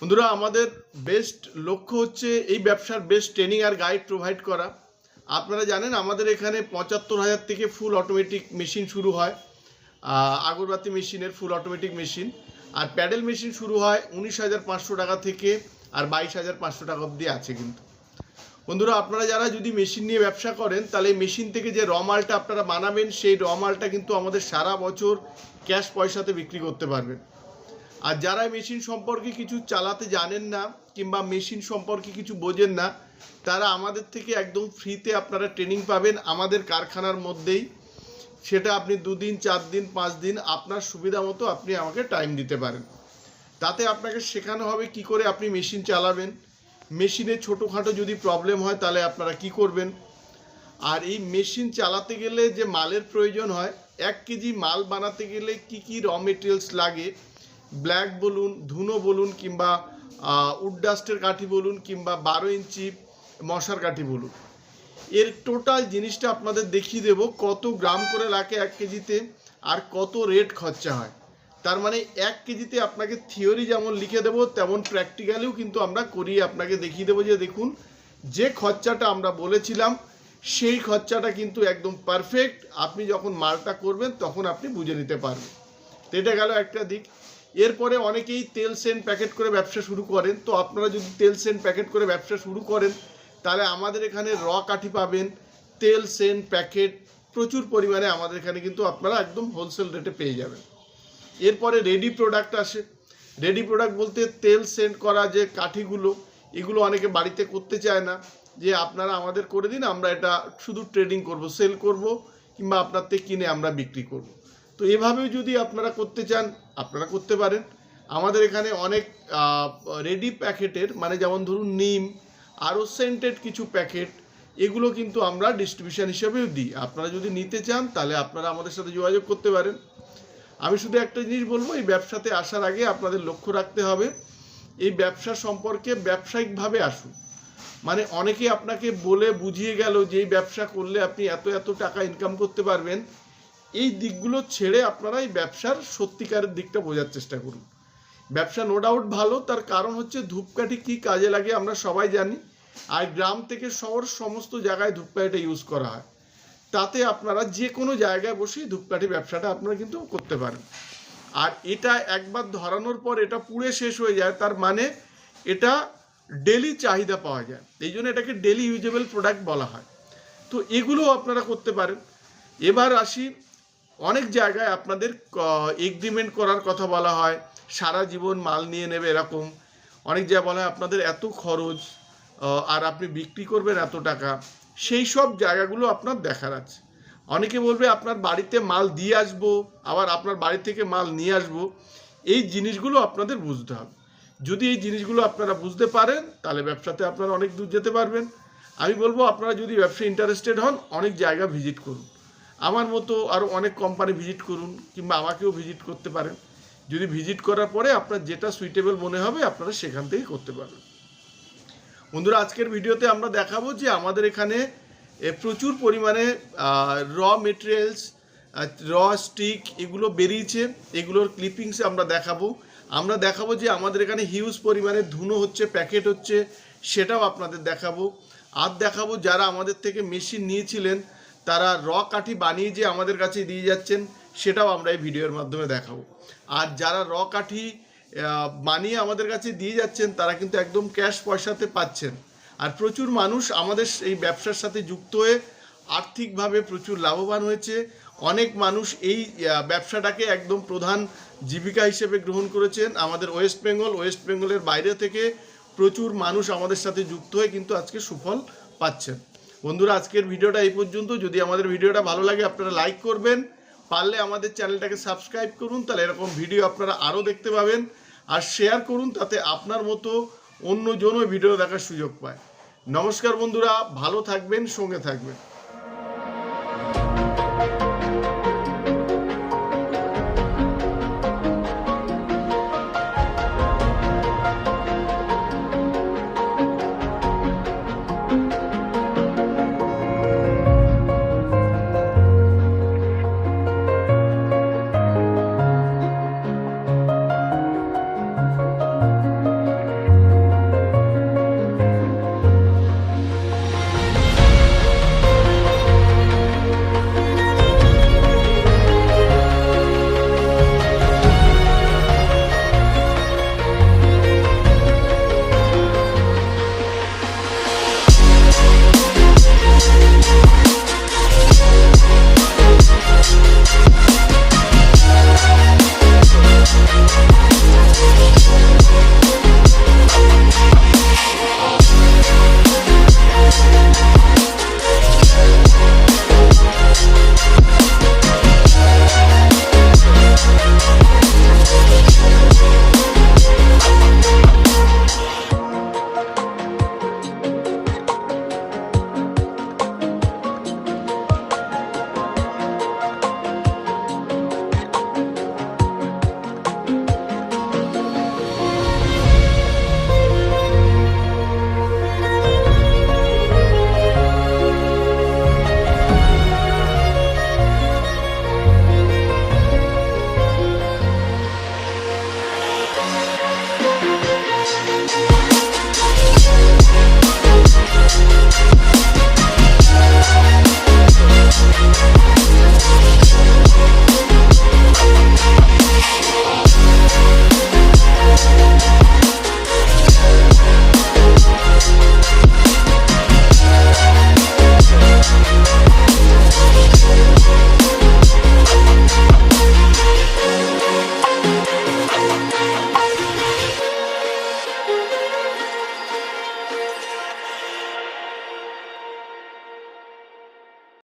বন্ধুরা, আমাদের বেস্ট লক্ষ্য হচ্ছে এই ব্যবসার বেস্ট ট্রেনিং আর গাইড প্রোভাইড করা। আপনারা জানেন, আমাদের এখানে পঁচাত্তর হাজার থেকে ফুল অটোমেটিক মেশিন শুরু হয়। আগরবাতি মেশিনের ফুল অটোমেটিক মেশিন আর প্যাডেল মেশিন শুরু হয় উনিশ হাজার পাঁচশো টাকা থেকে আর বাইশ হাজার পাঁচশো টাকা অবধি আছে কিন্তু। বন্ধুরা, আপনারা যারা যদি মেশিন নিয়ে ব্যবসা করেন, তাহলে মেশিন থেকে যে র মালটা আপনারা বানাবেন, সেই র মালটা কিন্তু আমাদের সারা বছর ক্যাশ পয়সাতে বিক্রি করতে পারবেন। আর যারা মেশিন সম্পর্কে কিছু চালাতে জানেন না কিংবা মেশিন সম্পর্কে কিছু বোঝেন না, তারা আমাদের থেকে একদম ফ্রিতে আপনারা ট্রেনিং পাবেন আমাদের কারখানার মধ্যেই। সেটা আপনি দুদিন চার দিন পাঁচ দিন আপনার সুবিধা মতো আপনি আমাকে টাইম দিতে পারেন। তাতে আপনাকে শেখানো হবে কি করে আপনি মেশিন চালাবেন। মেশিনে ছোটোখাটো যদি প্রবলেম হয় তাহলে আপনারা কি করবেন? আর এই মেশিন চালাতে গেলে যে মালের প্রয়োজন হয়, এক কেজি মাল বানাতে গেলে কি কি র মেটেরিয়ালস লাগে ব্ল্যাক বলুন, ধুনো বলুন কিংবা উড ডাস্টের কাঠি বলুন কিংবা বারো ইঞ্চি মশার কাঠি বলুন। এর টোটাল জিনিসটা আপনাদের দেখিয়ে দেব, কত গ্রাম করে লাগে এক কেজিতে আর কত রেট খরচা হয়। তার মানে এক কেজিতে আপনাকে থিওরি যেমন লিখে দেবো, তেমন প্র্যাকটিক্যালিও কিন্তু আমরা করিয়ে আপনাকে দেখিয়ে দেবো যে দেখুন, যে খরচাটা আমরা বলেছিলাম, সেই খরচাটা কিন্তু একদম পারফেক্ট। আপনি যখন মালটা করবেন তখন আপনি বুঝে নিতে পারবেন। তো এটা গেল একটা দিক। এরপরে অনেকেই তেল সেন্ট প্যাকেট করে ব্যবসা শুরু করেন। তো আপনারা যদি তেল সেন্ট প্যাকেট করে ব্যবসা শুরু করেন, তাহলে আমাদের এখানে র কাঠি পাবেন, তেল সেন্ট প্যাকেট, প্রচুর পরিমাণে আমাদের এখানে কিন্তু আপনারা একদম হোলসেল রেটে পেয়ে যাবেন। এরপরে রেডি প্রোডাক্ট আসে। রেডি প্রোডাক্ট বলতে তেল সেন্ট করা যে কাঠিগুলো, এগুলো অনেকে বাড়িতে করতে চায় না। যে আপনারা আমাদের করে দিন, আমরা এটা শুধু ট্রেডিং করব সেল করব, কিংবা আপনার থেকে কিনে আমরা বিক্রি করব। তো এভাবেও যদি আপনারা করতে চান, আপনারা করতে পারেন। আমাদের এখানে অনেক রেডি প্যাকেটের মানে যেমন ধরুন নিম, আরও সেন্টেড কিছু প্যাকেট এগুলো কিন্তু আমরা ডিস্ট্রিবিউশন হিসেবেও দিই। আপনারা যদি নিতে চান, তাহলে আপনারা আমাদের সাথে যোগাযোগ করতে পারেন। আমি শুধু একটা জিনিস বলব, এই ব্যবসাতে আসার আগে আপনাদের লক্ষ্য রাখতে হবে, এই ব্যবসা সম্পর্কে ব্যবসায়িকভাবে আসুন। মানে অনেকে আপনাকে বলে বুঝিয়ে গেল যে এই ব্যবসা করলে আপনি এত এত টাকা ইনকাম করতে পারবেন। এই দিকগুলো ছেড়ে আপনারা এই ব্যবসার সত্যিকারের দিকটা বোঝার চেষ্টা করুন। ব্যবসা নো ডাউট ভালো, তার কারণ হচ্ছে ধূপকাঠি কী কাজে লাগে আমরা সবাই জানি। আর গ্রাম থেকে শহর সমস্ত জায়গায় ধূপকাঠিটা ইউজ করা হয়। তাতে আপনারা যে কোনো জায়গায় বসেই ধূপকাঠি ব্যবসাটা আপনারা কিন্তু করতে পারেন। আর এটা একবার ধরানোর পর এটা পুড়ে শেষ হয়ে যায়, তার মানে এটা ডেলি চাহিদা পাওয়া যায়। এই জন্য এটাকে ডেলি ইউজেবল প্রোডাক্ট বলা হয়। তো এগুলো আপনারা করতে পারেন। এবার আসি অনেক জায়গায় আপনাদের এগ্রিমেন্ট করার কথা বলা হয়, সারা জীবন মাল নিয়ে নেবে এরকম। অনেক জায়গায় বলা হয় আপনাদের এত খরচ আর আপনি বিক্রি করবেন এত টাকা। সেই সব জায়গাগুলো আপনার দেখার আছে। অনেকে বলবে আপনার বাড়িতে মাল দিয়ে আসব, আবার আপনার বাড়ি থেকে মাল নিয়ে আসব। এই জিনিসগুলো আপনাদের বুঝতে হবে। যদি এই জিনিসগুলো আপনারা বুঝতে পারেন, তাহলে ব্যবসাতে আপনারা অনেক দূর যেতে পারবেন। আমি বলব আপনারা যদি ব্যবসায় ইন্টারেস্টেড হন, অনেক জায়গা ভিজিট করুন। আমার মতো আরও অনেক কোম্পানি ভিজিট করুন কিংবা আমাকেও ভিজিট করতে পারেন। যদি ভিজিট করার পরে আপনার যেটা সুইটেবল মনে হবে, আপনারা সেখান থেকেই করতে পারবেন। বন্ধুরা, আজকের ভিডিওতে আমরা দেখাবো যে আমাদের এখানে প্রচুর পরিমাণে র মেটেরিয়ালস র স্টিক এগুলো বেরিয়েছে। এগুলোর ক্লিপিংসে আমরা দেখাবো। আমরা দেখাবো যে আমাদের এখানে হিউজ পরিমাণে ধুনো হচ্ছে, প্যাকেট হচ্ছে, সেটাও আপনাদের দেখাবো। আর দেখাবো যারা আমাদের থেকে মেশিন নিয়েছিলেন তারা র কাঠি বানিয়ে যে আমাদের কাছে দিয়ে যাচ্ছেন, সেটাও আমরা এই ভিডিওর মাধ্যমে দেখাবো। আর যারা র কাঠি বানিয়ে আমাদের কাছে দিয়ে যাচ্ছেন, তারা কিন্তু একদম ক্যাশ পয়সাতে পাচ্ছেন। আর প্রচুর মানুষ আমাদের এই ব্যবসার সাথে যুক্ত হয়ে আর্থিকভাবে প্রচুর লাভবান হয়েছে। অনেক মানুষ এই ব্যবসাটাকে একদম প্রধান জীবিকা হিসেবে গ্রহণ করেছেন। আমাদের ওয়েস্ট বেঙ্গল, ওয়েস্ট বেঙ্গলের বাইরে থেকে প্রচুর মানুষ আমাদের সাথে যুক্ত হয়ে কিন্তু আজকে সুফল পাচ্ছেন। বন্ধুরা, আজকের ভিডিওটা এই পর্যন্ত। যদি আমাদের ভিডিওটা ভালো লাগে, আপনারা লাইক করবেন। পারলে আমাদের চ্যানেলটাকে সাবস্ক্রাইব করুন, তাহলে এরকম ভিডিও আপনারা আরও দেখতে পাবেন। আর শেয়ার করুন, তাতে আপনার মতো অন্যজনও ভিডিও দেখার সুযোগ পায়। নমস্কার বন্ধুরা, ভালো থাকবেন, সঙ্গে থাকবেন।